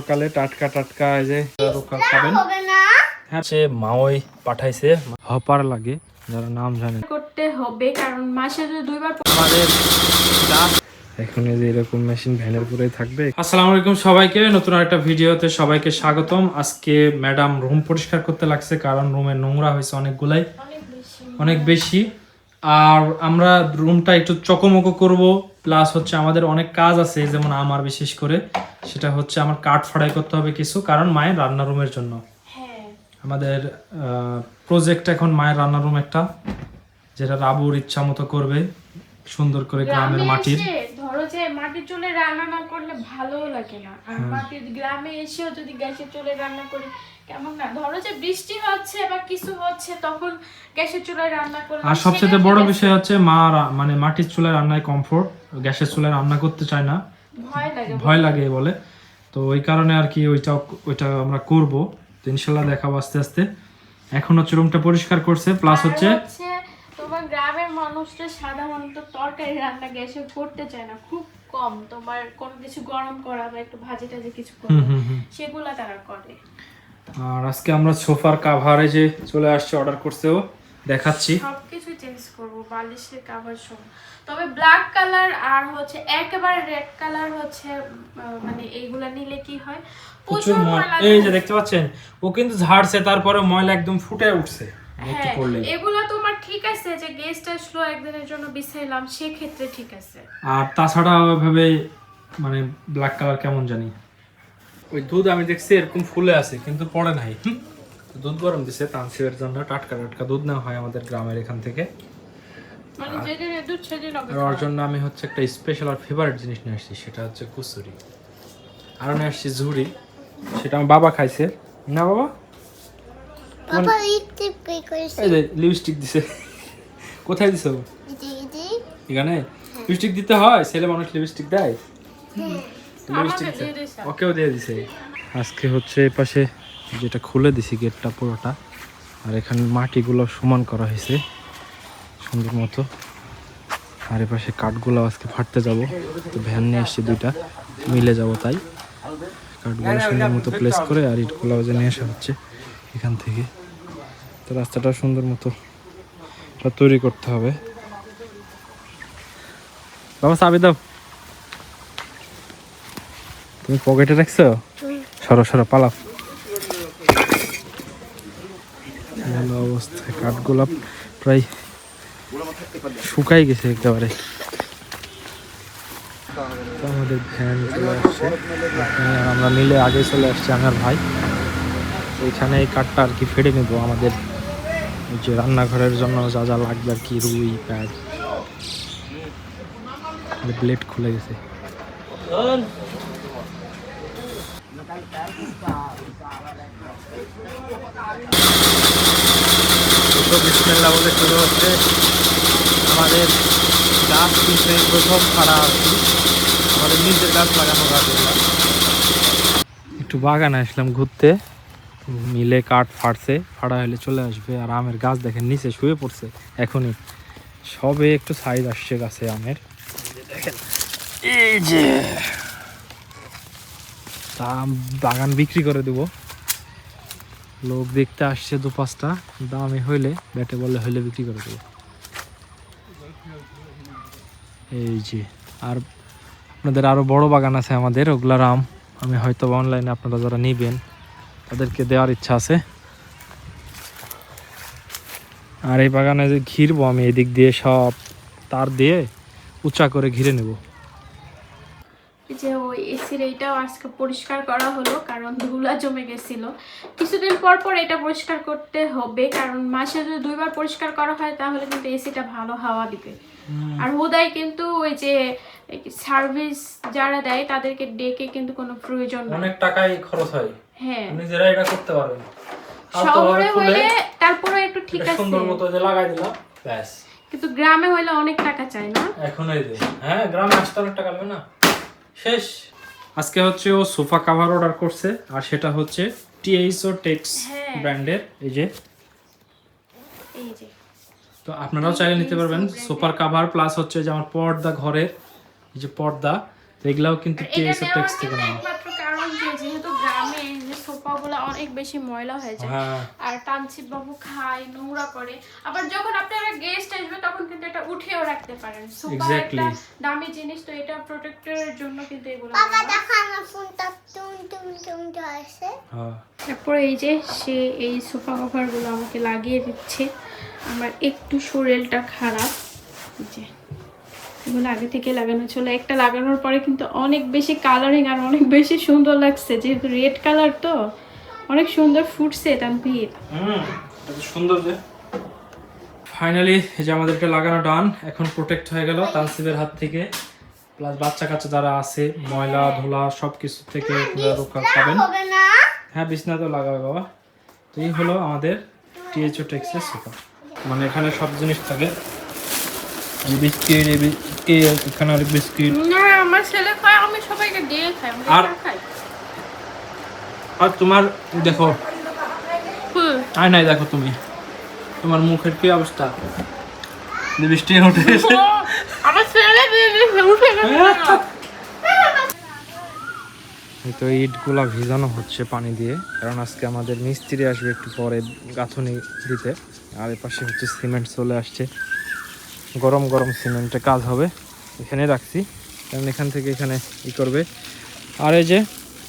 সকালে টাটকা টাটকা এই যে রোকা খাবেন। হ্যাঁ সে মাওই পাঠাইছে। হপার লাগে যারা নাম জানেন করতে হবে কারণ মাসে যদি দুইবার আমাদের এখন এই যে এরকম মেশিন ভ্যানের পুরেই থাকবে। আসসালামু আলাইকুম সবাইকে নতুন একটা ভিডিওতে সবাইকে স্বাগতম। আজকে ম্যাডাম রুম পরিষ্কার করতে লাগছে কারণ রুমে নোংরা হয়েছে অনেকগুলাই। অনেক বেশি। অনেক বেশি। আর আমরা রুমটা একটু চকমকো করব। প্লাস হচ্ছে আমাদের অনেক কাজ আছে যেমন আমার বিশেষ করে সেটা হচ্ছে আমার কাঠ ফাড়াই করতে হবে কিছু কারণ মায়ের রান্না রুমের জন্য। হ্যাঁ। আমাদের প্রজেক্ট এখন মায়ের রান্না রুম একটা যেটা রাবুর ইচ্ছা মতো করবে সুন্দর করে গ্রামের মাটির। ধরো যে মাটির চুলে রান্না না করলে ভালোও লাগে না। আর হ্যাঁ। মাটির গ্রামে এসেও যদি গ্যাসের চুলে রান্না করি কেমন না? ধরো যে বৃষ্টি হচ্ছে বা কিছু হচ্ছে তখন গ্যাসের চুলায় রান্না করলে আর সবচেয়ে বড় বিষয় হচ্ছে মা মানে মাটির চুলায় রান্নায় কমফোর্ট গ্যাসের চুলায় রান্না করতে চায় না। ভয় লাগে ভয় লাগে বলে। তো ওই কারণে আর কি ওইটা ওইটা আমরা করব। তো ইনশাল্লাহ দেখাবো আস্তে আস্তে। এখন হচ্ছে রুমটা পরিষ্কার করছে প্লাস হচ্ছে তোমার গ্রামের মানুষরা সাধারণত তরকারি রান্না গ্যাসে করতে চায় না খুব কম। তোমার কোনো কিছু গরম করা বা একটু ভাজি টাজি কিছু করা সেগুলা তারা করে। আর আজকে আমরা সোফার কাভারে যে চলে আসছে অর্ডার করছেও দেখাচ্ছি। সবকিছু চেঞ্জ করব বালিশের কাভার সব তবে ব্ল্যাক কালার আর হচ্ছে একেবারে রেড কালার হচ্ছে মানে এইগুলা নিলে কি হয়? প্রচুর ময়লা এই যে দেখতে পাচ্ছেন ও কিন্তু ঝাড়ছে তারপরে ময়লা একদম ফুটে উঠছে হ্যাঁ এগুলো তোমার ঠিক আছে যে গেস্ট আসলো একদিনের জন্য বিছাইলাম সেক্ষেত্রে ঠিক আছে। আর তাছাড়া ওইভাবে মানে ব্ল্যাক কালার কেমন জানি? ওই দুধ আমি দেখছি এরকম ফুলে আছে কিন্তু পড়ে নাই। দুধ গরম দিছে তানসিবের জন্য টাটকা টাটকা দুধ নেওয়া হয় আমাদের গ্রামের এখান থেকে। মানে ওর জন্য আমি হচ্ছে একটা স্পেশাল আর ফেভারিট জিনিস নিয়ে আসছি সেটা হচ্ছে কুসুরি। আরও নিয়ে আসছি ঝুড়ি সেটা আমার বাবা খাইছে। না বাবা? বাবা লিপস্টিক দিছে। কোথায় দিছো? এখানে? লিপস্টিক দিতে হয় ছেলে মানুষ লিপস্টিক দেয়? ওকেও দিয়ে দিছে। আজকে হচ্ছে পাশে যেটা খুলে দিছি গেটটা পুরোটা আর এখানে মাটিগুলো সমান করা হয়েছে সুন্দর মতো। আর এই পাশে কাঠগুলো আজকে ফাটতে যাব তো ভ্যান নিয়ে এসছি দুইটা মিলে যাব তাই। কাঠগুলো সুন্দর মতো প্লেস করে আর ইটগুলো যে নিয়ে আসা হচ্ছে এখান থেকে। তো রাস্তাটা সুন্দর মতো তৈরি করতে হবে। বাবা চাবি দাও। তুমি পকেটে রাখছো? সরো সরো, পালাও। ভালো অবস্থায় কাঠগোলাপ প্রায় শুকাই গেছে একেবারে। আমাদের ভ্যান চলে আসছে। আমরা মিলে আগে চলে আসছি আমার ভাই। ওইখানে এই কাঠটা আর কি ফেটে নেব আমাদের। যে রান্নাঘরের জন্য যা যা লাগবে আর কি, রুই প্যাড ব্লেড খুলে গেছে। তো বিসমিল্লা বলে শুরু হচ্ছে। আমাদের গাছ কিন্তু প্রথম ছাড়া কি আমাদের নিজের গাছ লাগানো গাছ এগুলা। একটু বাগানে আসলাম ঘুরতে। মিলে কাঠ ফাটছে ফাড়া হলে চলে আসবে। আর আমের গাছ দেখেন নিচে শুয়ে পড়ছে এখনই। সবে একটু সাইজ আসছে গাছে আমের। দেখেন এই যে আম বাগান বিক্রি করে দেবো। লোক দেখতে আসছে দু পাঁচটা দামে হইলে, ব্যাটে বললে হইলে বিক্রি করে দেবো। এই যে, আর আপনাদের আরও বড় বাগান আছে আমাদের, ওগুলার আম। আমি হয়তো অনলাইনে আপনারা যারা নিবেন, তাদেরকে দেওয়ার ইচ্ছা আছে। আর এই বাগানে যে ঘিরবো আমি, এদিক দিয়ে সব তার দিয়ে উঁচা করে ঘিরে নেব। যে ওই এসির এইটাও আজকে পরিষ্কার করা হলো কারণ ধুলা জমে গেছিল। কিছুদিন পর পর এটা পরিষ্কার করতে হবে কারণ মাসে যদি দুইবার পরিষ্কার করা হয় তাহলে কিন্তু এসিটা ভালো হাওয়া দিবে। আর হুদাই কিন্তু ওই যে সার্ভিস যারা দেয় তাদেরকে ডেকে কিন্তু কোনো প্রয়োজন অনেক টাকাই খরচ হয়। হ্যাঁ। নিজেরা এটা করতে পারবেন। শহরে হলে তারপরে একটু ঠিক আছে। সুন্দর মতো যে লাগাই দিলাম ব্যাস। কিন্তু গ্রামে হলে অনেক টাকা চায় না? এখন এই যে হ্যাঁ গ্রামে আসতে অনেক টাকা লাগবে না? শেষ। আজকে হচ্ছে ও সোফা কাভার অর্ডার করছে আর সেটা হচ্ছে টিএইচও টেক্স হ্যাঁ। ব্র্যান্ডের এই যে। তো আপনারাও চাইলে নিতে পারবেন। সোফার কাভার প্লাস হচ্ছে যে আমার পর্দা ঘরের এই যে পর্দা এগুলাও কিন্তু টিএইচ টিএইচও টেক্স থেকে নেওয়া একমাত্র কারণ যে যেহেতু সোফাগুলো অনেক বেশি ময়লা হয়ে যায়। হ্যাঁ। আর টানছি বাবু খায় নোংরা করে। আবার যখন আপনারা গেস্ট আসবে তখন কিন্তু এটা উঠেও রাখতে পারেন। সোফা একটা দামি জিনিস তো এটা প্রোটেক্টরের জন্য কিন্তু এগুলো বাবা। দেখো আমার ফোনটা টুন টুন টুন আছে হ্যাঁ। তারপরে এই যে সে এই সোফা কভারগুলো আমাকে লাগিয়ে দিচ্ছে। আমার একটু শরীরটা খারাপ। যে। এগুলো আগে থেকে লাগানো ছিল। একটা লাগানোর পরে কিন্তু অনেক বেশি কালারিং আর অনেক বেশি সুন্দর লাগছে। যেহেতু রেড কালার তো অনেক সুন্দর ফুটছে তানভীর হুম সুন্দর যে। ফাইনালি এই যে আমাদের এটা লাগানো ডান এখন প্রোটেক্ট হয়ে গেল তানসিবের হাত থেকে। প্লাস বাচ্চা কাচ্চা যারা আছে ময়লা ধুলা সব কিছু থেকে আপনারা রক্ষা পাবেন। হ্যাঁ বিছনা তো লাগাবে বাবা। তো এই হলো আমাদের টিএচও টেক্সের সোফা মানে এখানে সব জিনিস থাকে। বিস্কিট এই বি- এখানে অনেক বিস্কিট। না আমার ছেলে খায় আমি সবাইকে দিয়ে খাই আর- খাই। আর তোমার দেখো। আয় নাই দেখো তুমি। তোমার মুখের কি অবস্থা? বৃষ্টি উঠে গেছে আমার ছেলে উঠে তো ইটগুলা ভিজানো হচ্ছে পানি দিয়ে। কারণ আজকে আমাদের মিস্ত্রি আসবে একটু পরে গাঁথনি দিতে। আর এ পাশে হচ্ছে সিমেন্ট চলে আসছে। গরম গরম সিমেন্টে কাজ হবে। এখানে রাখছি। কারণ এখান থেকে এখানে ই করবে। আর এই যে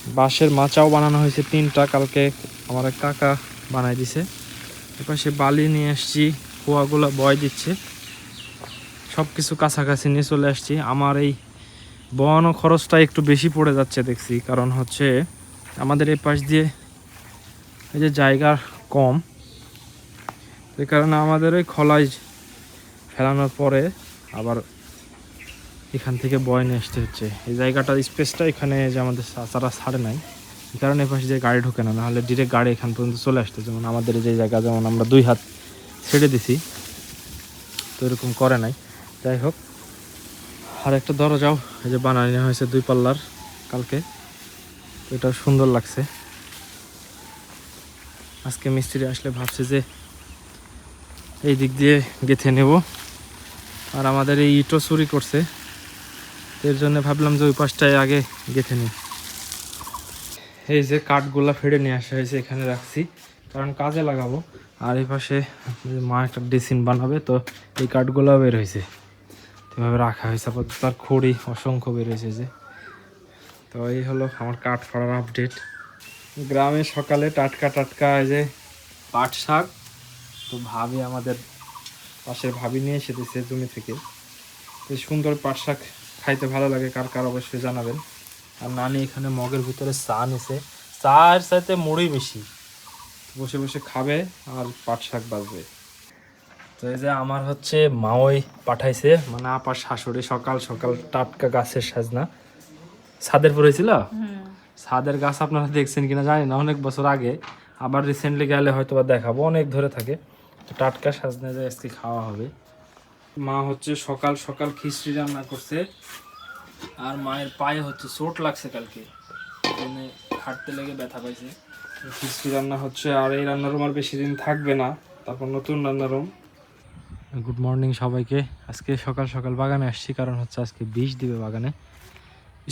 বাঁশের মাচাও বানানো হয়েছে তিনটা। কালকে আমার কাকা বানাই দিছে। এপাশে বালি নিয়ে আসছি কুয়াগুলো বয় দিচ্ছে। সব কিছু কাছাকাছি নিয়ে চলে আসছি। আমার এই বহানো খরচটা একটু বেশি পড়ে যাচ্ছে দেখছি। কারণ হচ্ছে আমাদের এই পাশ দিয়ে এই যে জায়গা কম। এই কারণে আমাদের ওই খলাই ফেলানোর পরে আবার এখান থেকে বয় নিয়ে আসতে হচ্ছে। এই জায়গাটার স্পেসটা এখানে যে আমাদের চাচারা ছাড়ে নাই। এই কারণে এই পাশে যে গাড়ি ঢোকে না, নাহলে ডিরেক্ট গাড়ি এখান পর্যন্ত চলে আসতো। যেমন আমাদের যে জায়গা, যেমন আমরা দুই হাত ছেড়ে দিছি, তো এরকম করে নাই। যাই হোক, আর একটা দরজাও এই যে বানানো হয়েছে দুই পাল্লার কালকে। তো এটা সুন্দর লাগছে। আজকে মিস্ত্রি আসলে ভাবছে যে এই দিক দিয়ে গেথে নেব। আর আমাদের এই ইটও চুরি করছে। এর জন্য ভাবলাম যে ওই পাশটায় আগে গেঁথে নিই। এই যে কাঠগুলা ফেড়ে নিয়ে আসা হয়েছে, এখানে রাখছি। কারণ কাজে লাগাবো। আর এই পাশে মা একটা ডেসিন বানাবে, তো এই কাঠগুলো বের হয়েছে। এভাবে রাখা হয়েছে। আপাতত তার খড়ি অসংখ্য বের হয়েছে যে। তো এই হলো আমার কাঠ ফাড়ার আপডেট গ্রামে সকালে টাটকা টাটকা এই যে পাট শাক। তো ভাবি আমাদের পাশের ভাবি নিয়ে এসে দিচ্ছে জমি থেকে। তো সুন্দর পাট শাক খাইতে ভালো লাগে কার কার অবশ্যই জানাবেন। আর নানি এখানে মগের ভিতরে চা নিছে। চায়ের সাথে মুড়ি বেশি। বসে বসে খাবে আর পাট শাক বাজবে। তো এই যে আমার হচ্ছে মাওই পাঠাইছে মানে আপার শাশুড়ি সকাল সকাল টাটকা গাছের সাজনা। ছাদের পড়েছিল ছাদের গাছ আপনারা দেখছেন কিনা জানি না অনেক বছর আগে। আবার রিসেন্টলি গেলে হয়তো বা দেখাবো অনেক ধরে থাকে। তো টাটকা সাজনে যে আজকে খাওয়া হবে। মা হচ্ছে সকাল সকাল খিচড়ি রান্না করছে, আর মায়ের পায়ে হচ্ছে চোট লাগছে কালকে। মানে হাঁটতে লেগে ব্যথা পাইছে। খিচড়ি রান্না হচ্ছে, আর এই রান্নার রুম আর বেশি দিন থাকবে না, তারপর নতুন রান্নার রুম। গুড মর্নিং সবাইকে। আজকে সকাল সকাল বাগানে আসছি, কারণ হচ্ছে আজকে বিষ দিবে বাগানে।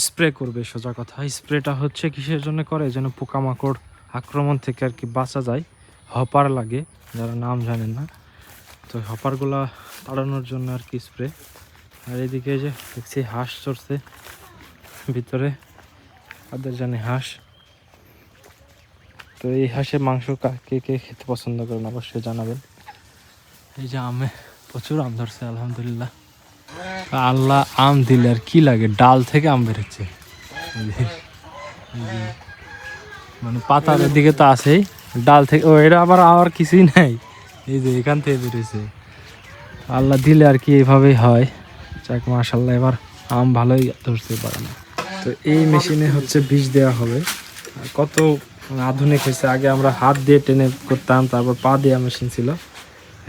স্প্রে করবে সোজা কথা। স্প্রেটা হচ্ছে কিসের জন্য করে? যেন পোকামাকড় আক্রমণ থেকে আর কি বাঁচা যায়। হপার লাগে, যারা নাম জানেন না। তো হপারগুলা তাড়ানোর জন্য আর কি স্প্রে আর এদিকে যে দেখছি হাঁস চড়ছে ভিতরে, তাদের জানে হাঁস। তো এই হাঁসের মাংস কা- কে খেতে পছন্দ করেন অবশ্যই জানাবেন। এই যে আমে প্রচুর আম ধরছে, আলহামদুলিল্লাহ। আল্লাহ আম দিলে আর কি লাগে, ডাল থেকে আম বেরোচ্ছে। মানে পাতার দিকে তো আছেই। ডাল থেকে ও এটা আবার আর কিছুই নাই। এই যে এখান থেকে বেরোছে আল্লাহ দিলে আর কি এইভাবেই হয়। যাক মাশাল্লাহ এবার আম ভালোই ধরছে বাগানে তো এই মেশিনে হচ্ছে বীজ দেওয়া হবে। কত আধুনিক হয়েছে। আগে আমরা হাত দিয়ে টেনে করতাম তারপর পা দেওয়া মেশিন ছিল।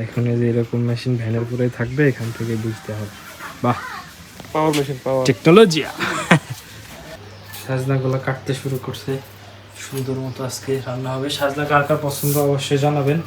এখন এই যে এরকম মেশিন ভ্যানের পুরেই থাকবে এখান থেকে বীজ দেওয়া হবে। বাহ! পাওয়ার মেশিন পাওয়ার টেকনোলজি সাজনাগুলো কাটতে শুরু করছে। সুন্দর মতো আজকে রান্না হবে। সাজলা কার কার পছন্দ অবশ্যই জানাবেন।